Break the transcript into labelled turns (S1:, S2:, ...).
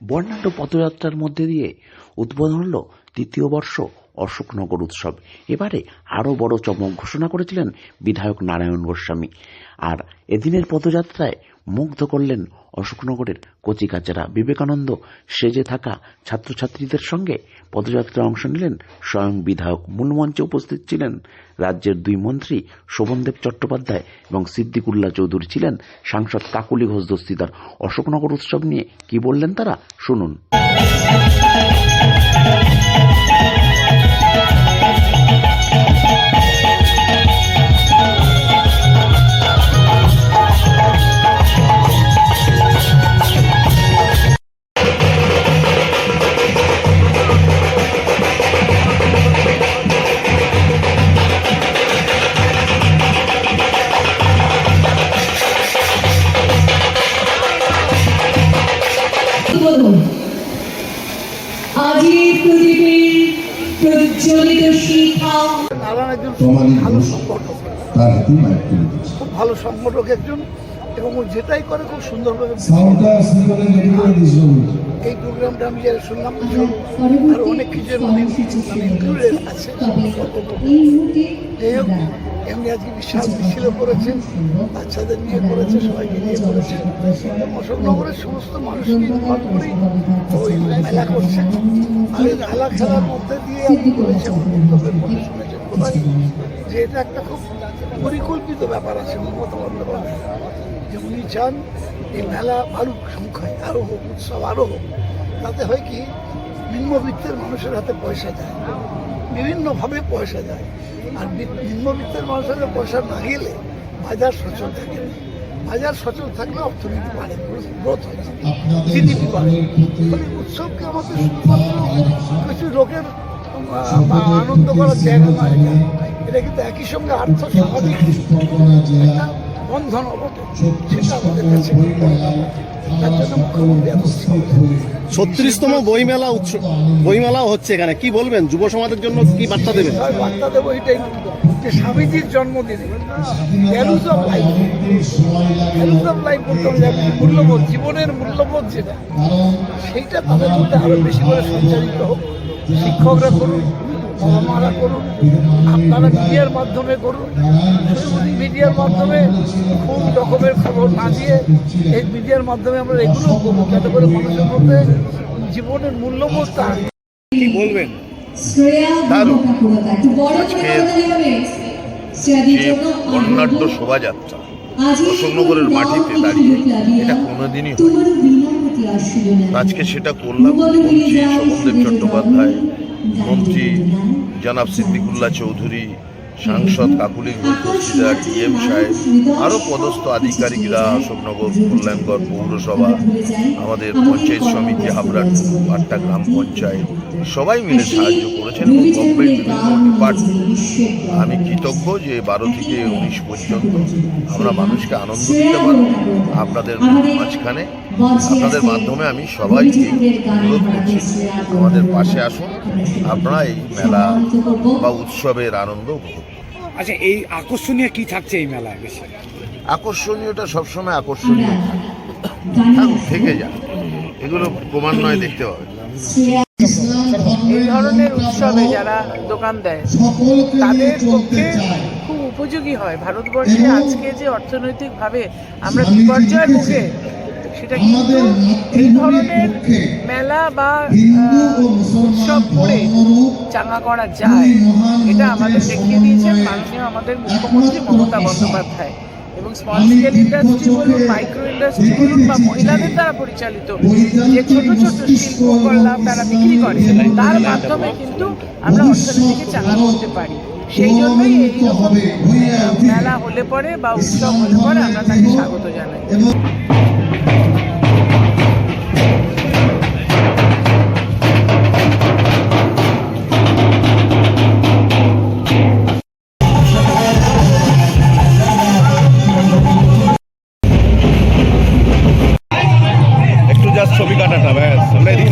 S1: বর্ণাঢ্য পদযাত্রার মধ্যে দিয়ে উদ্বোধন হল দ্বিতীয় বর্ষ অশোকনগর উৎসব। এবারে আরও বড় চমক ঘোষণা করেছিলেন বিধায়ক নারায়ণ গোস্বামী। আর এদিনের পদযাত্রায় মুগ্ধ করলেন অশোকনগরের কচিকাচারা বিবেকানন্দ। সেজে থাকা ছাত্রছাত্রীদের সঙ্গে পদযাত্রায় অংশ নিলেন স্বয়ং বিধায়ক মূলমঞ্চে উপস্থিত ছিলেন রাজ্যের দুই মন্ত্রী শোভনদেব চট্টোপাধ্যায় এবং সিদ্দিকুল্লাহ চৌধুরী ছিলেন সাংসদ কাকুলি ঘোষ দস্তিদার। অশোকনগর উৎসব নিয়ে কি বললেন তারা, শুনুন।
S2: ভালো সংগঠক
S3: তার হাতে মাইক
S2: খুব ভালো সংগঠক একজন এবং যেটাই করে খুব সুন্দরভাবে। এই প্রোগ্রামটা আমি যারা শুনলাম আর অনেক কিছু মানে ইনক্লুডেড আছে এমনি আজকে বিশাল মিছিল করেছেন বাচ্চাদের নিয়ে করেছে সবাইকে নিয়ে করেছে অশোকনগরের সমস্ত মানুষকে ইনভলভ করে ওই মেলা করছে। আর এই মেলা খেলার মধ্যে দিয়ে শুনেছেন কোথায় যে এটা একটা খুব পরিকল্পিত ব্যাপার আছে মমতা বন্দ্যোপাধ্যায় যে উনি চান এই মেলা বাড়ুক, সংখ্যায় আরও হোক, উৎসব আরও হোক, তাতে হয় কি, নিম্নবিত্তের মানুষের হাতে পয়সা যায়। বিভিন্নভাবে পয়সা যায় আর নিম্নবিত্তের মানুষের পয়সা না গেলে বাজার সচল থাকে না। বাজার সচল থাকলে অর্থনীতি বাড়ে গ্রোথ হয় জিডিপি বাড়ে উৎসবকে আমাদের শুধুমাত্র কিছু লোকের আনন্দ করার জায়গা নয় এটা। কিন্তু একই সঙ্গে আর্থ সামাজিক বন্ধন বটে সেটা আমাদের কাছে তার জন্য মুখ্যমন্ত্রী এত।
S4: ছত্রিশতম বইমেলা উৎসব বইমেলাও হচ্ছে এখানে। কি বলবেন? যুব সমাজের জন্য কি বার্তা দেবেন?
S2: বার্তা দেবো এটাই যে স্বামীজির জন্মদিনে values of life values of life বলতে মূল্যবোধ, জীবনের মূল্যবোধ যেটা, সেইটা তাদের মধ্যে আরও বেশি করে সঞ্চারিত হোক। শিক্ষকরা করুন বাবা মারা করুন আপনারা মিডিয়ার মাধ্যমে করুন শুধু মিডিয়ার মাধ্যমে খুব রকমের খবর না দিয়ে এই মিডিয়ার মাধ্যমে আমরা এগুলো করব যাতে করে মানুষের মধ্যে জীবনের মূল্যবোধটা
S4: কি বলবেন?
S5: শ্রেয়া ঠাকুরতা একটু বড় করে কথা হবে শ্রেয়াদির
S6: যে
S5: জন্য
S6: বর্ণাঢ্য শোভাযাত্রা অশোকনগরের মাটিতে দাঁড়িয়ে। এটা কোনোদিনই আজকে সেটা করলাম মন্ত্রী শোভনদেব চট্টোপাধ্যায় মন্ত্রী জনাব সিদ্দিকুল্লাহ চৌধুরী সাংসদ কাকুলি ঘোষিদা ডিএম সাহেব আরও পদস্থ আধিকারিকরা অশোকনগর কল্যাণগড় পৌরসভা আমাদের পঞ্চায়েত সমিতি হাবড়া আটটা গ্রাম পঞ্চায়েত সবাই মিলে সাহায্য করেছেন এবং গভর্নমেন্ট বিভিন্ন ডিপার্টমেন্ট আমি কৃতজ্ঞ যে বারো থেকে উনিশ পর্যন্ত আমরা মানুষকে আনন্দ দিতে পারব। আপনাদের মাঝখানে আপনাদের মাধ্যমে আমি সবাইকে অনুরোধ করছি। আমাদের পাশে আসুন। আপনারা এই মেলা বা উৎসবের আনন্দ উপভোগ
S7: আচ্ছা এই আকর্ষণীয় কি থাকছে এই মেলায় বেশি?
S6: আকর্ষণীয়টা সবসময় আকর্ষণীয় থাকুক থেকে যাক। এগুলো ক্রমান্বয়ে দেখতে পাবে
S8: এই ধরনের উৎসবে যারা দোকান দেয় তাদের পক্ষে খুব উপযোগী হয়। ভারতবর্ষে আজকে যে অর্থনৈতিকভাবে আমরা বিপর্যয়ের মুখে সেটা কিন্তু এই ধরনের মেলা বা উৎসব করে চাঙ্গা করা যায়। এটা আমাদের দেখিয়ে দিয়েছেন মাননীয় আমাদের মুখ্যমন্ত্রী মমতা বন্দ্যোপাধ্যায়। এবং স্মল স্কেল ইন্ডাস্ট্রি বলুন মাইক্রো ইন্ডাস্ট্রি বলুন বা মহিলাদের দ্বারা পরিচালিত যে ছোট ছোট শিল্পকলা তারা বিক্রি করে তার মাধ্যমে কিন্তু আমরা অর্থনীতিকে চাঙ্গা করতে পারি। সেই জন্যই এইরকম মেলা হলে পরে বা উৎসব হলে পরে আমরা তাকে স্বাগত জানাই। Gata Travessa. Let's